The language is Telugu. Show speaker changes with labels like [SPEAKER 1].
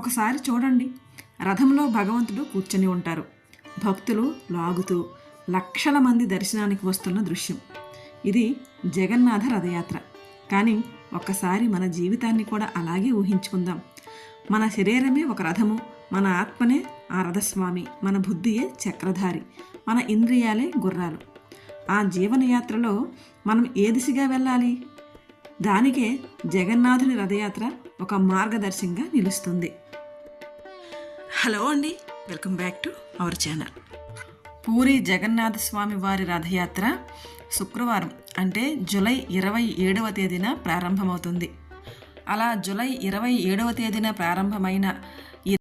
[SPEAKER 1] ఒకసారి చూడండి. రథంలో భగవంతుడు కూర్చొని ఉంటారు. భక్తులు లాగుతూ లక్షల మంది దర్శనానికి వస్తున్న దృశ్యం. ఇది జగన్నాథ రథయాత్ర. కానీ ఒక్కసారి మన జీవితాన్ని కూడా అలాగే ఊహించుకుందాం. మన శరీరమే ఒక రథము. మన ఆత్మనే ఆ రథస్వామి. మన బుద్ధియే చక్రధారి. మన ఇంద్రియాలే గుర్రాలు. ఆ జీవనయాత్రలో మనం ఏ దిశగా వెళ్ళాలి? దానికే జగన్నాథుని రథయాత్ర ఒక మార్గదర్శంగా నిలుస్తుంది. హలో అండి welcome back to our channel. Puri Jagannatha Swamy వారి రథయాత్ర శుక్రవారం అంటే జూలై ఇరవై ఏడవ తేదీన ప్రారంభమవుతుంది. అలా జులై ఇరవై ఏడవ తేదీన ప్రారంభమైన